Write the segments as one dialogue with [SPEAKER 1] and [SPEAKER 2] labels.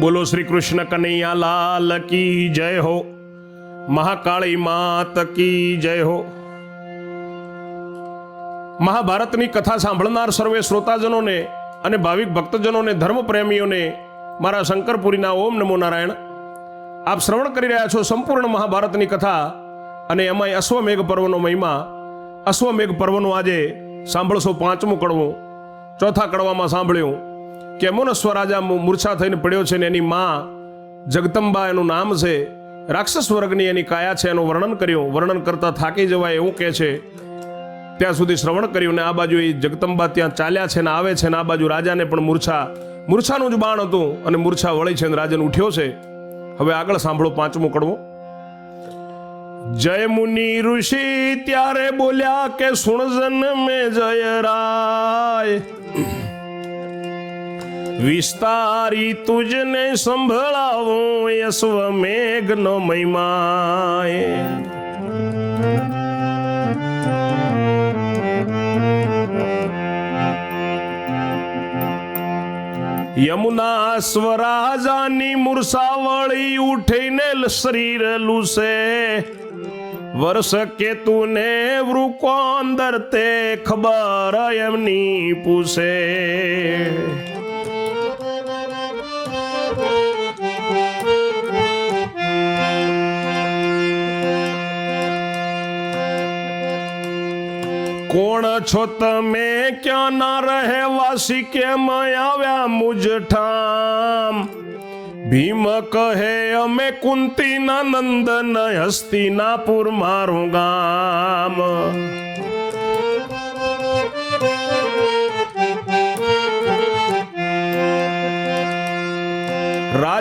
[SPEAKER 1] બોલો શ્રી કૃષ્ણ કનૈયા લાલ કી જય હો, મહાકાળી માત કી જય હો. મહાભારતની કથા સાંભળનાર સર્વે શ્રોતાજનોને અને ભાવિક ભક્તજનોને ધર્મ પ્રેમીઓને મારા શંકરપુરીના ઓમ નમો નારાયણ. આપ શ્રવણ કરી રહ્યા છો સંપૂર્ણ મહાભારતની કથા અને એમાંય અશ્વમેઘ પર્વનો મહિમા. અશ્વમેઘ પર્વનું આજે સાંભળશો પાંચમું કડવું ચોથા કડવામાં સાંભળ્યું. કે અમુનસ્વ રાજા મૂર્છા થઈને પડ્યો છે ને એની માં જગદંબા એનું નામ છે, રાક્ષસ વર્ગની એની કાયા છે, એનું વર્ણન કર્યું. વર્ણન કરતા થાકી જવાય એવું કહે છે. ત્યાં સુધી શ્રવણ કર્યું ને આ બાજુ એ જગદંબા ત્યાં ચાલ્યા છે ને આવે છે ને આ બાજુ રાજાને પણ મૂર્છા મૂર્છાનું જ બાણ હતું અને મૂર્છા વળી છે ને રાજન ઉઠ્યો છે. હવે આગળ સાંભળો પાંચમું કડવું. જય મુનિ ઋષિ, ત્યારે બોલ્યા કે સુણજન મે જય રાય. વિસ્તારી તુજને સંભળાવું, યશ્વ મેઘનો મહિમાય યમુના સ્વરાજાની મુરસાવળી ઉઠીને શરીર લુસે. વર્ષ કેતુને વૃકો અંદર તે ખબર એમની પૂછે. કોણ છો તમે? ક્યાં ના રહેવાસી? કેમ આવ્યા મુજઠામ? ભીમ કહે, અમે કુંતીના નંદન હસ્તિનાપુર મારું ગામ.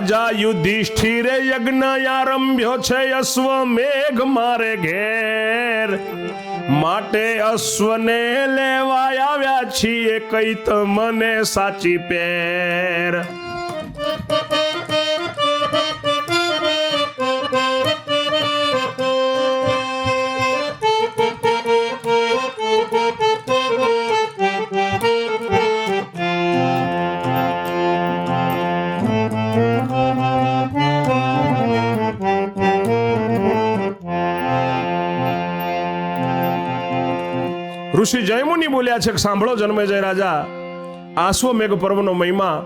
[SPEAKER 1] રાજા યુધિષ્ઠિરે યજ્ઞ આરંભ્યો છે અશ્વમેઘ મારે ઘેર. માટે અશ્વને લેવા આવ્યા છીએ કઈ મને સાચી પેર. ઋષિ જયમુનિ બોલ્યા છે કે સાંભળો જન્મેજય રાજા. આશ્વમેઘ પર્વનો મહિમા.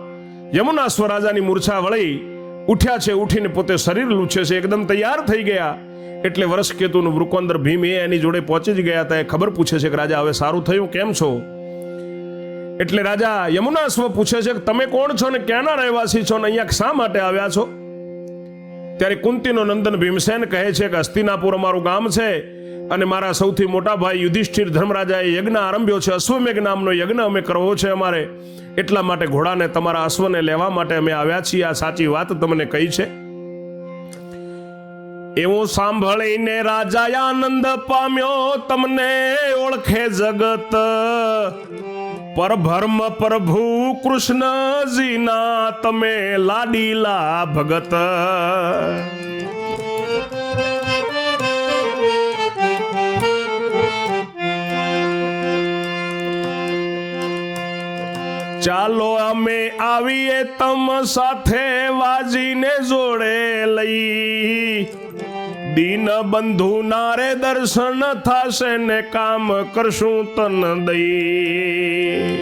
[SPEAKER 1] યમુના સ્વરાજાની મૂર્છા વળી ઉઠ્યા છે, ઉઠીને પોતે શરીર લૂછે છે, એકદમ તૈયાર થઈ ગયા. એટલે વર્ષ કેતુનું વૃકોંદર ભીમ એ એની જોડે પહોંચી જ ગયા હતા એ ખબર પૂછે છે કે રાજા, હવે સારું થયું? કેમ છો? એટલે રાજા યમુના સ્વ પૂછે છે કે, તમે કોણ છો ને ક્યાંના રહેવાસી છો ને અહીંયા શા માટે આવ્યા છો? ત્યારે કુંતીનો નંદન ભીમસેન કહે છે કે, હસ્તિનાપુર અમારું ગામ છે. અને મારા સૌથી મોટા ભાઈ યુધિષ્ઠિર ધર્મરાજાએ યજ્ઞ આરંભ્યો છે, અશ્વમેઘ નામનો યજ્ઞ અમે કરવો છે અમારે. એટલા માટે ઘોડાને તમારા અશ્વને લેવા માટે અમે આવ્યા છીએ. આ સાચી વાત તમને કહી છે. એવું સાંભળીને રાજા આનંદ પામ્યો, તમને ઓળખે જગત. પરભર્મ પ્રભુ કૃષ્ણજીના તમે લાડીલા ભગત. ચાલો અમે આવીએ તમ સાથે વાજીને જોડે લઈ. દીન બંધુ નારે દર્શન થાશે ને કામ કરશું તન દઈ.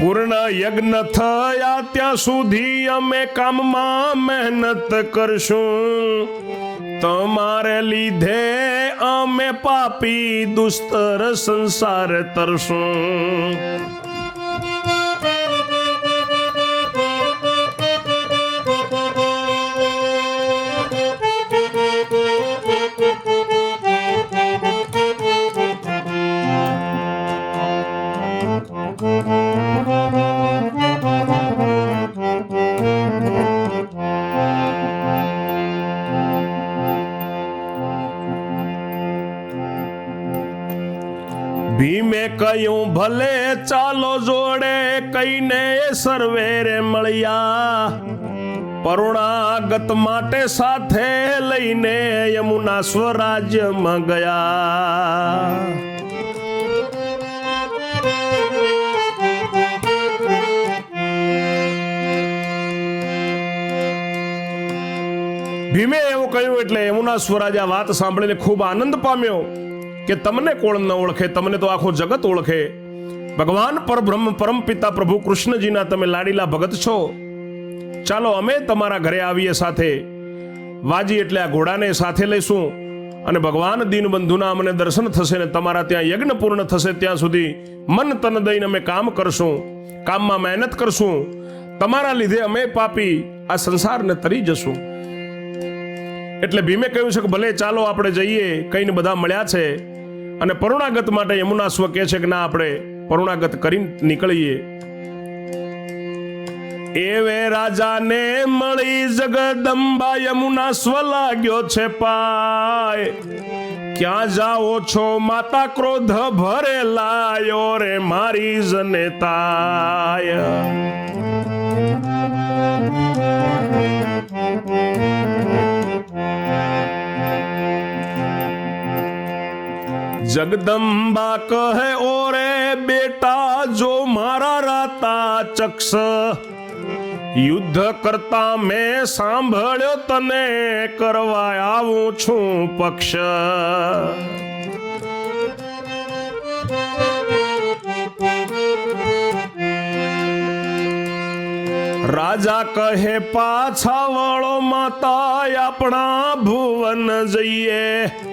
[SPEAKER 1] પૂર્ણ યજ્ઞ થયા ત્યાં સુધી અમે કામમાં મહેનત કરશું. તમારે લીધે અમે પાપી દુસ્તર સંસાર તરશું. ભલે ચાલો જોડે કઈને સર્વેરે મળ્યા. પરુણાગત માટે સાથે લઈને યમુના સ્વરાજ્યમાં ગયા. ભીમે એવું કહ્યું એટલે યમુના સ્વરાજ આ વાત સાંભળીને ખૂબ આનંદ પામ્યો કે તમને કોણ ન ઓળખે, તમને તો આખો જગત ઓળખે. ભગવાન પરબ્રહ્મ પરમ પિતા પ્રભુ કૃષ્ણજીના તમે લાડીલા ભગત છો. ચાલો અમે તમારા ઘરે આવીએ સાથે. વાજી એટલે આ ઘોડાને સાથે લઈશું અને ભગવાન દીનબંધુના અમને દર્શન થશે ને તમારા ત્યાં યજ્ઞ પૂર્ણ થશે ત્યાં સુધી મન તન દઈને અમે કામ કરશું, કામમાં મહેનત કરશું. તમારા લીધે અમે પાપી આ સંસારને તરી જશું. એટલે ભીમે કહ્યું છે કે ભલે ચાલો આપણે જઈએ કઈને બધા મળ્યા છે. અને પરુણાગત માટે યમુના સ્વ કહે છે કે ના આપણે પરુણાગત કરી નીકળીએ. એવે રાજાને મળી જગદંબા યમુના સ્વ લાગ્યો છે પાય. ક્યાં જાઓ છો માતા ક્રોધ ભરેલાયો રે મારી જનેતાય જગદંબા કહે, ઓરે બેટા, જો મારા રાતા ચક્ષ યુદ્ધ કરતા મેં સાંભળ્યો તને, કરવા આવું છું પક્ષ. રાજા કહે, પાછા વળો માતા આપણા ભુવન જઈએ.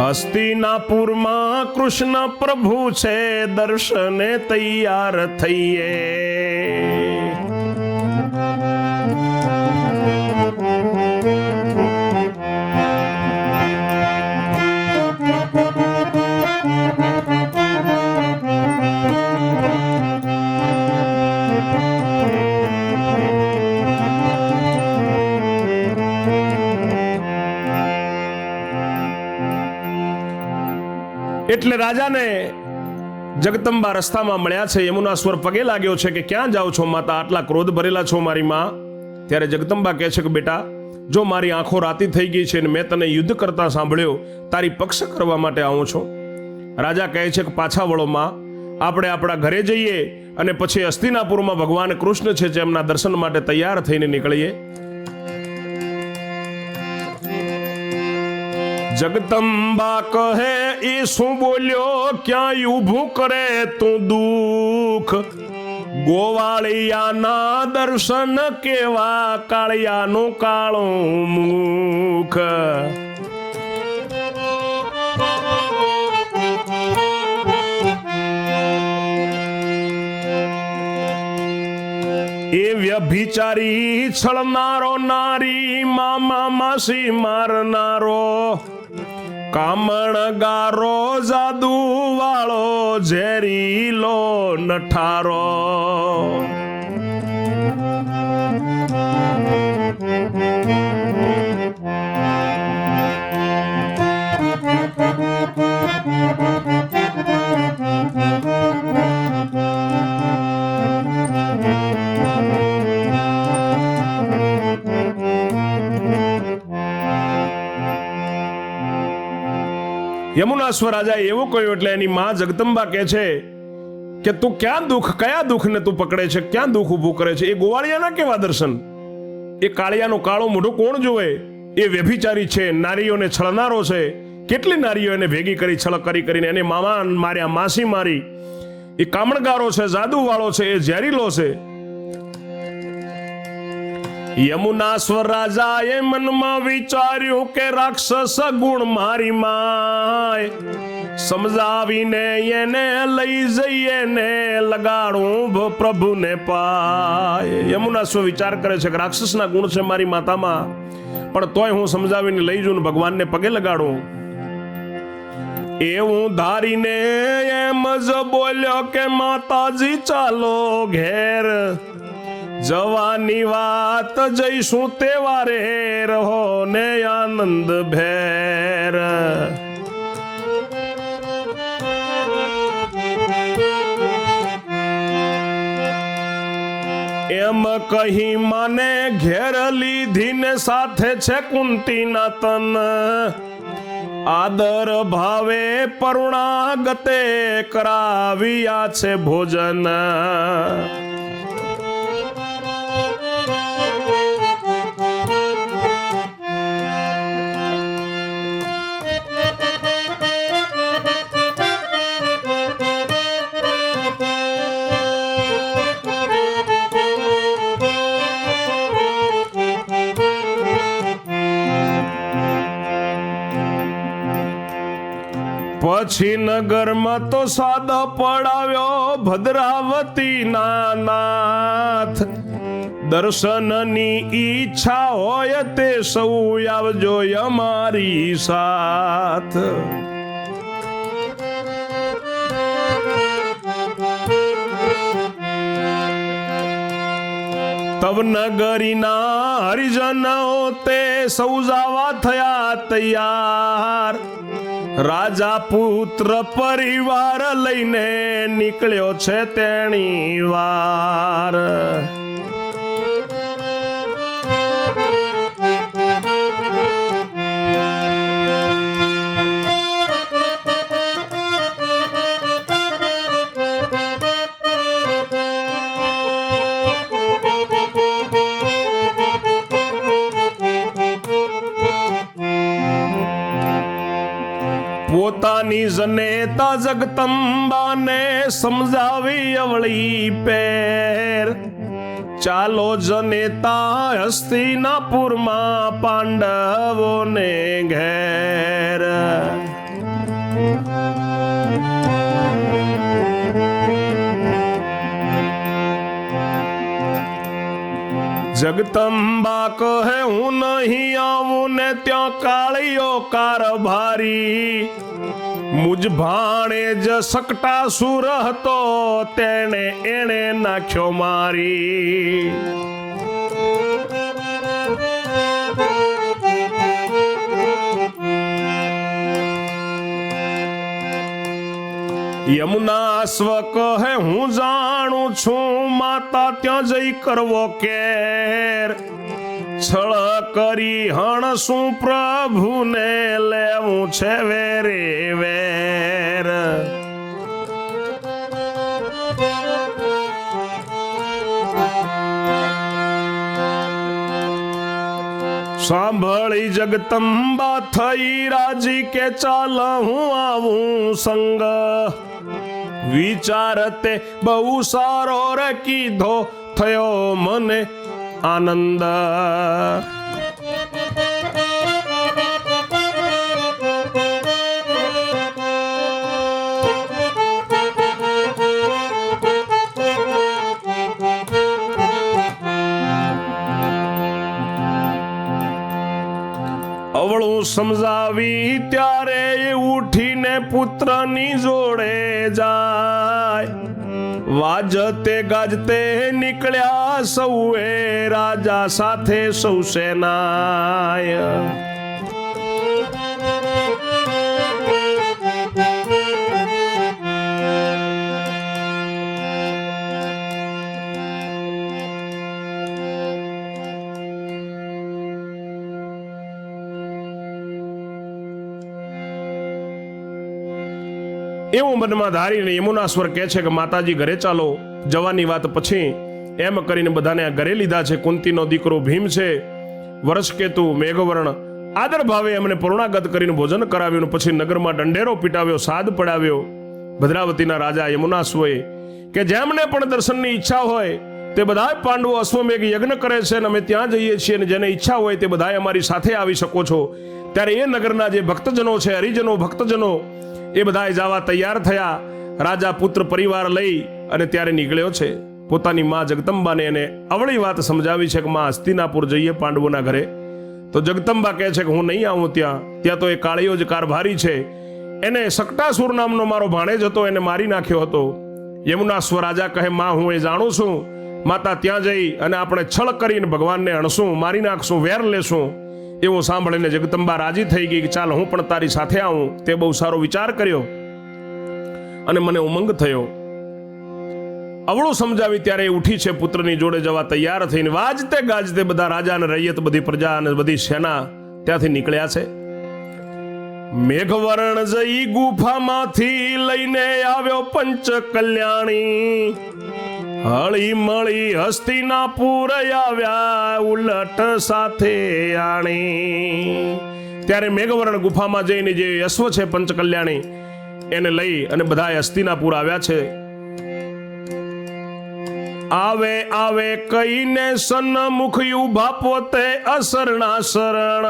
[SPEAKER 1] હસ્તિનાપુરમાં કૃષ્ણ પ્રભુ છે દર્શને તૈયાર થઈએ. એટલે રાજાને જગદંબા રસ્તામાં મળ્યા છે. યમુના સ્વર પગે લાગ્યો છે કે ક્યાં જાઓ છો માતા? આટલા ક્રોધ ભરેલા છો મારી માં? ત્યારે જગદંબા કહે છે કે, બેટા, જો મારી આંખો રાતી થઈ ગઈ છે અને મેં તને યુદ્ધ કરતા સાંભળ્યો, તારી પક્ષ કરવા માટે આવું છું. રાજા કહે છે કે, પાછા વળો માં. આપણે આપણા ઘરે જઈએ અને પછી અસ્તિનાપુરમાં ભગવાન કૃષ્ણ છે જેમના દર્શન માટે તૈયાર થઈને નીકળીએ. જગદંબા કહે એ શું બોલ્યો ક્યાં ઊભું કરે તું દુઃખ? ગોવાળિયાના દર્શન કેવા કાળિયાનું કાળું મુખ? એ વ્યભિચારી છળનારો નારી, મામા માસી મારનારો કામણગારો જાદુ વાળો ઝેરીલો નઠારો. યમુનાશ્વર રાજાએ એવું કહ્યું એટલે એની માં જગદંબા કહે છે કે તું ક્યાં દુઃખ, કયા દુઃખને તું પકડે છે, ક્યાં દુઃખ ઊભું કરે છે? એ ગોવાળિયાના કેવા દર્શન? એ કાળિયાનો કાળો મોઢું કોણ જોવે એ વ્યભિચારી છે, નારીઓને છળનારો છે. કેટલી નારીઓ એને ભેગી કરી છળ કરી કરીને એને મામા માર્યા, માસી મારી. એ કામણગારો છે, જાદુવાળો છે, એ ઝેરીલો છે. યમુનાશ્વર રાજાએ મનમાં વિચાર્યું કે રાક્ષસ ગુણ મારી માય. સમજાવીને એને લઈ જઈએ ને લગાડું પ્રભુને પાય. યમુનાશ્વર વિચાર કરે છે કે રાક્ષસના ગુણ છે મારી માતામાં. પણ તોય હું સમજાવીને લઈ જઉં ભગવાનને પગે લગાડું. એવું ધારીને એમ જ બોલ્યો કે માતાજી ચાલો ઘેર. જવાની વાત જઈશું તેવારે રહો ને આનંદ ભેર. એમ કહી માને ઘેર લીધી ને સાથે છે કુંતીના તન આદર ભાવે પરુણાગતે કરાવ્યા છે ભોજન. પછી નગરમાં તો સાદો પડાવ્યો ભદ્રાવતી ના નાથ દર્શનની ઈચ્છા હોય તે સૌ આવજો અમારી સાથ. તવ નગરીના હરિજનો તે સૌ જાવા થયા તૈયાર. રાજા પુત્ર પરિવાર લઈને નીકળ્યો છે તેણી વાર. પોતાની જનેતા જગતંબાને સમજાવી અવળી પેર. ચાલો જનેતા હસ્તિનાપુરમાં પાંડવોને ઘેર. જગતંબા કહે, હું નહીં આવું ને ત્યાં કાળીઓ કારભારી. મુજ ભાણે જ સકટા સુર હતો, તેણે એણે નાખ્યો મારી. યમુના સ્વ કહે હું જાણું છું, માતા ત્યાં જઈ કરવો કેર. છળ કરી હણશું પ્રભુને લેવું છે વેરે વેર? સાંભળી જગતંબા થઈ રાજી કે ચાલ હું આવું સંગ? વિચાર તે બહુ સારો રે કીધો થયો મને આનંદ અવળું સમજાવી ત્યારે ઉઠીને પુત્રની જોડે જાય વાજતે ગાજતે નીકળ્યા સૌએ રાજા સાથે સૌ સેનાય. એવું મનમાં ધારીને યમુનાશ્વર કહે છે કે, માતાજી, ઘરે ચાલો. જવાની વાત પછી એમ કરીને બધાને ઘરે લીધા છે. કુંતીનો દીકરો ભીમ છે. વર્ષકેતુ મેઘવર્ણ આદર ભાવે એમને પૂર્ણાગત કરીને ભોજન કરાવ્યું પછી નગરમાં દંડેરો પીટાવ્યો, સાદ પડાવ્યો. ભદ્રાવતીના રાજા યમુનાશ્વએ કે, જેમને પણ દર્શનની ઈચ્છા હોય તે બધા પાંડવો અશ્વમેઘ યજ્ઞ કરે છે અને અમે ત્યાં જઈએ છીએ અને જેને ઈચ્છા હોય તે બધા અમારી સાથે આવી શકો છો. ત્યારે એ નગરના જે ભક્તજનો છે, હરિજનો, ભક્તજનો, એ બધાએ જવા તૈયાર થયા. રાજા પુત્ર પરિવાર લઈ અને ત્યારે નીકળ્યો છે. પોતાની મા જગદંબાને એને અવળી વાત સમજાવી છે કે, માં, હસ્તિનાપુર જઈએ પાંડવોના ઘરે. તો જગદંબા કહે છે કે, હું નહીં આવું ત્યાં. ત્યાં તો એ કાળીઓ જ કારભારી છે. એને સકટાસુર નામનો મારો ભાણેજ હતો, એને મારી નાખ્યો હતો. યમુના રાજા કહે, માં, હું એ જાણું છું. માતા ત્યાં જઈ અને આપણે છળ કરીને ભગવાનને અણશું મારી નાખશું, વેર લેશું. એવું સાંભળીને જગદંબા રાજી થઈ ગઈ કે ચાલ હું પણ તારી સાથે આવું. તે બહુ સારો વિચાર કર્યો અને મને ઉમંગ થયો. અવળું સમજાવી ત્યારે એ ઉઠી છે પુત્રની જોડે જવા તૈયાર થઈને. વાજતે ગાજતે બધા રાજા અને રૈયત, બધી પ્રજા અને બધી સેના ત્યાંથી નીકળ્યા છે. મેઘવર્ણ જઈ ગુફામાંથી લઈને આવ્યો પંચ કલ્યાણી હળી મળી હસ્તિનાપુર આવ્યા ઉલટ સાથે આણી. ત્યારે મેઘવર્ણ ગુફામાં જઈને જે અશ્વ છે પંચકલ્યાણી, એને લઈ અને બધા હસ્તિનાપુર આવ્યા છે. આવે આવે કહીને સન્મુખ ઊભા પોતે અસરણા શરણ.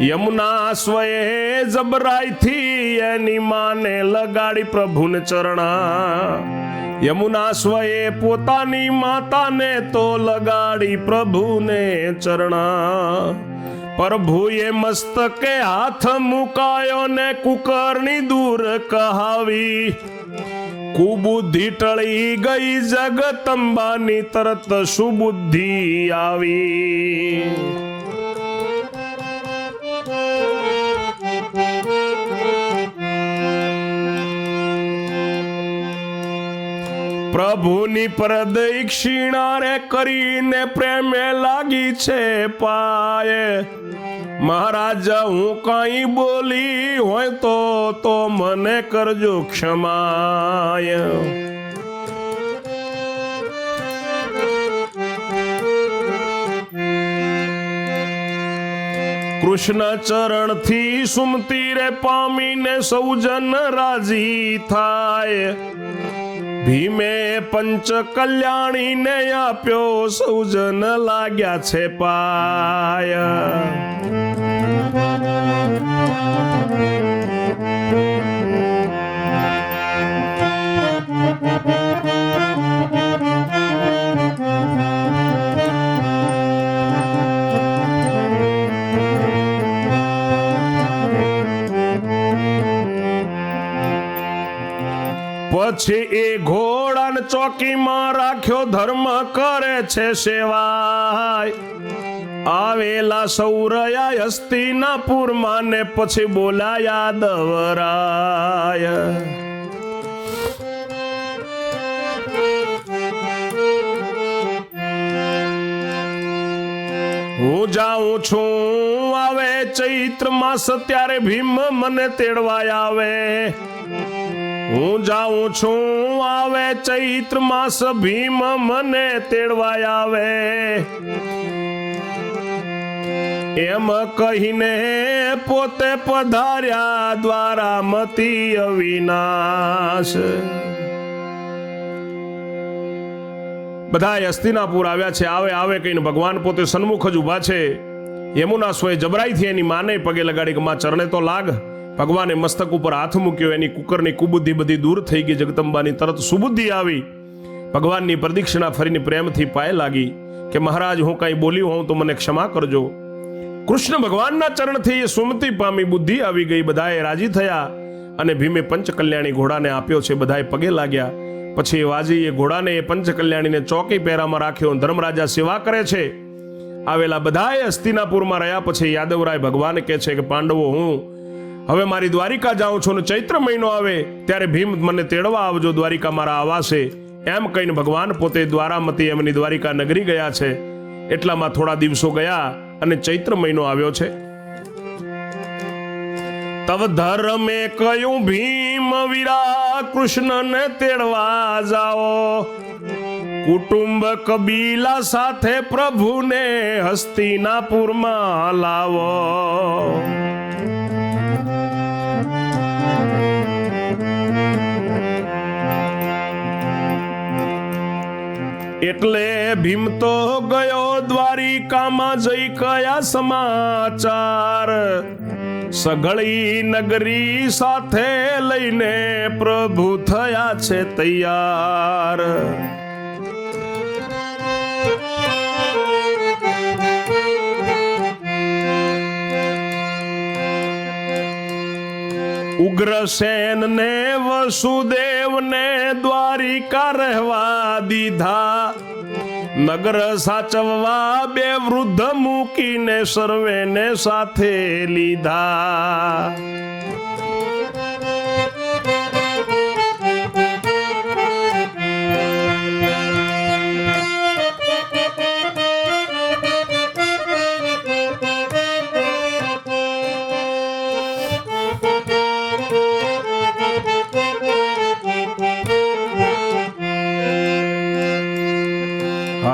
[SPEAKER 1] યમુના સ્વયે જબરાઈથી એની માને લગાડી પ્રભુને ચરણા. યમુના પોતાની માતાને તો લગાડી પ્રભુને ચરણા. પ્રભુએ મસ્તકે હાથ મુકાયો ને કુકરની દૂર કહાવી. કુબુદ્ધિ ટળી ગઈ જગતંબાની તરત સુબુદ્ધિ આવી. પ્રભુની પ્રદક્ષિણા રે કરીને પ્રેમે લાગી છે પાય. મહારાજ, હું કઈ બોલી હોય તો તો મને કરજો ક્ષમાય. કૃષ્ણ ચરણથી સુમતી રે પામીને સૌજન રાજી થાય. ભીમે પંચ કલ્યાણીને આપ્યો સૌજન લાગ્યા છે પાય. પછી એ ઘોડાને ચોકીમાં રાખ્યો ધર્મ કરે છે સેવાય. આવેલા સૌરયા હસ્તિનાપુરમાં ને પછી બોલાયા દવરાય. હું જાઉં છું, આવે ચૈત્ર માસ, ત્યારે ભીમ મને તેડવા આવે. હું જાઉં છું, આવે ચૈત્ર માસ, ભીમ મને તેડવા આવે. એમ કહીને પોતે પધાર્યા દ્વારા મતી અવિનાશ. બધા હસ્તિનાપુર આવ્યા છે, આવે આવે કહીને ભગવાન પોતે સન્મુખ જ ઊભા છે. યમુના સ્વય જબરાઈથી એની માને પગે લગાડી કે, માં ચરણે તો લાગ. ભગવાને મસ્તક ઉપર હાથ મૂક્યો, એની કુકરની કુબુદ્ધિ બધી દૂર થઈ ગઈ, જગદંબાની તરત સુબુદ્ધિ આવી. ભગવાનની પ્રદક્ષિણા ફરીને પ્રેમથી પાય લાગી કે, મહારાજ, હું કાંઈ બોલ્યું હોઉં તો મને ક્ષમા કરજો. કૃષ્ણ ભગવાનના ચરણથી એ સુમતિ પામી બુદ્ધિ આવી ગઈ, બધાએ રાજી થયા અને ભીમે પંચકલ્યાણી ઘોડાને આપ્યો છે, બધાએ પગે લાગ્યા. પછી વાજીએ ઘોડાને એ પંચકલ્યાણીને ચોકી પહેરામાં રાખ્યો, ધર્મરાજા સેવા કરે છે. આવેલા બધાએ હસ્તિનાપુરમાં રહ્યા, પછી યાદવરાય ભગવાન કહે છે કે, પાંડવો, હું હવે મારી દ્વારિકા જાઉં છું ને ચૈત્ર મહિનો આવે, ત્યારે ભીમ મને તેડવા આવજો દ્વારિકા મારા આવાસે. એમ કહીને ભગવાન પોતે દ્વારામતી એમની દ્વારિકા નગરી ગયા છે. એટલામાં થોડા દિવસો ગયા અને ચૈત્ર મહિનો આવ્યો છે. તવ ધર્મે કયું ભીમ વીરા કૃષ્ણને તેડવા જાઓ. કુટુંબ કબીલા સાથે પ્રભુને હસ્તિનાપુરમાં લાવો. એટલે ભીમ તો ગયો દ્વારિકામાં જઈ કયા સમાચાર? સઘળી નગરી સાથે લઈને પ્રભુ થયા છે તૈયાર. ઉગ્રસેન ને વસુદેવ ને દ્વારિકા રહેવા દીધા. નગર સાચવવા બે વૃદ્ધ મૂકીને સર્વેને સાથે લીધા.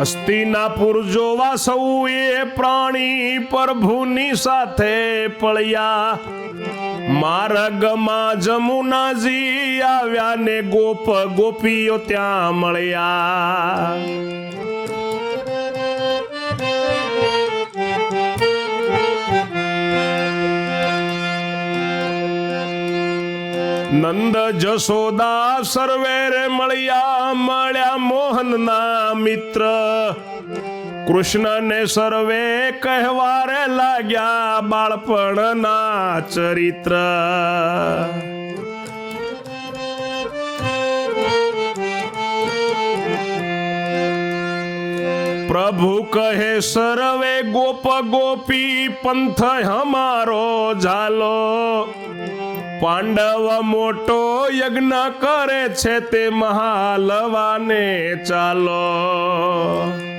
[SPEAKER 1] હસ્તિનાપુર જોવા સૌ એ પ્રાણી પ્રભુની સાથે પળ્યા માર્ગમાં જમુનાજી આવ્યા ને ગોપ ગોપીઓ ત્યાં મળ્યા. નંદ જશોદા સર્વે રે મળ્યા મળ્યા મોહનના મિત્ર. કૃષ્ણને સર્વે કહેવારે લાગ્યા બાળપણના ચરિત્ર. પ્રભુ કહે, સર્વે ગોપ ગોપી પંથ હમારો ઝાલો. પાંડવ મોટો યજ્ઞ કરે છે તે મહાલવાને ચાલો.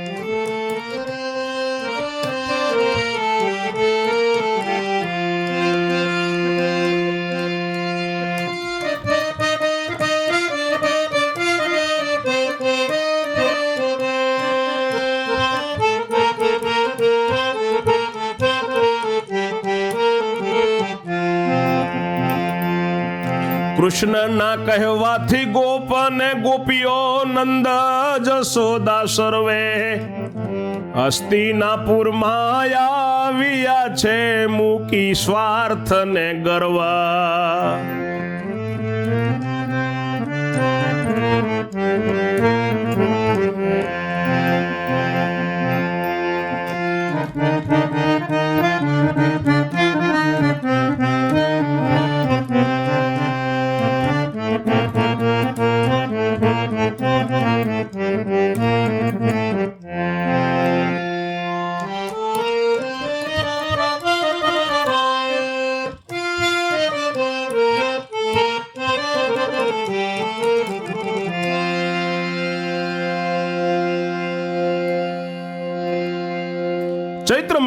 [SPEAKER 1] કૃષ્ણના કહેવાથી ગોપ અને ગોપીઓ નંદ જશોદા સર્વે. હસ્તિનાપુરમાં આવ્યા છે મૂકી સ્વાર્થ ને ગર્વ. ચૈત્ર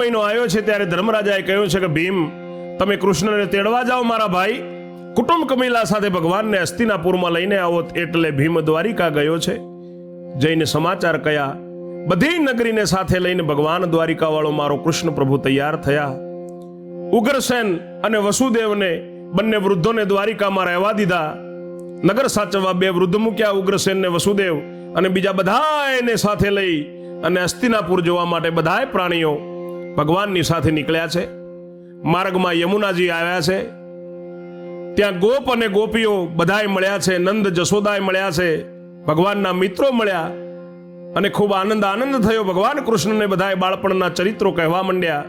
[SPEAKER 1] મહિનો આવ્યો છે ત્યારે ધર્મરાજાએ કહ્યું છે કે, ભીમ, તમે કૃષ્ણને તેડવા જાઓ મારા ભાઈ. કુટુંબ કમિલા સાથે ભગવાનને અસ્થિનાપુરમાં લઈને આવો એટલે ભીમ દ્વારિકા ગયો છે. જઈને સમાચાર કયા, બધી નગરીને સાથે લઈને ભગવાન દ્વારિકા વાળો મારો કૃષ્ણ પ્રભુ તૈયાર થયા. ઉગ્રસેન અને વસુદેવને બંને વૃદ્ધોને દ્વારિકામાં રહેવા દીધા. નગર સાચવવા બે વૃદ્ધ મૂક્યા, ઉગ્રસેન ને વસુદેવ. અને બીજા બધા એને સાથે લઈ અને અસ્તિનાપુર જોવા માટે બધાય પ્રાણીઓ ભગવાનની સાથે નીકળ્યા છે, માર્ગમાં યમુનાજી આવ્યા છે. ત્યાં ગોપ અને ગોપીઓ બધાય મળ્યા છે, નંદ જશોદાય મળ્યા છે, ભગવાનના મિત્રો મળ્યા અને ખૂબ આનંદ આનંદ થયો. ભગવાન કૃષ્ણને બધાય બાળપણના ચરિત્રો કહેવા માંડ્યા.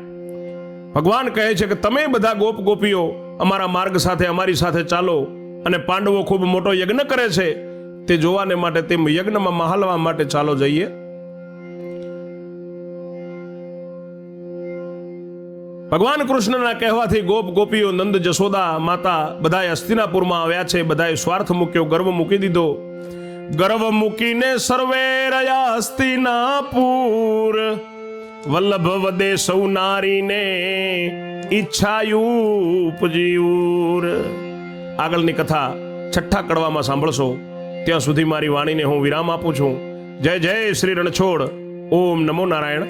[SPEAKER 1] ભગવાન કહે છે કે તમે બધા ગોપ ગોપીઓ અમારા માર્ગ સાથે, અમારી સાથે ચાલો અને પાંડવો ખૂબ મોટો યજ્ઞ કરે છે. તે જોવાને માટે તે યજ્ઞમાં મહાલવા માટે ચાલો જઈએ. ભગવાન કૃષ્ણના કહેવાથી ગોપ ગોપીઓ નંદ જશોદા માતા બધાએ હસ્તિનાપુરમાં આવ્યા છે, બધાએ સ્વાર્થ મૂક્યો, ગર્વ મૂકી દીધો. ગર્વ મૂકીને સર્વે રહ્યા હસ્તિનાપુર. વલ્લભ વદે સૌ નારીને ઈચ્છાયું ઉપજીયુર આગળની કથા છઠ્ઠા કડવામાં સાંભળશો. ત્યાં સુધી મારી વાણીને હું વિરામ આપું છું. જય જય શ્રી રણછોડ. ઓમ નમો નારાયણ.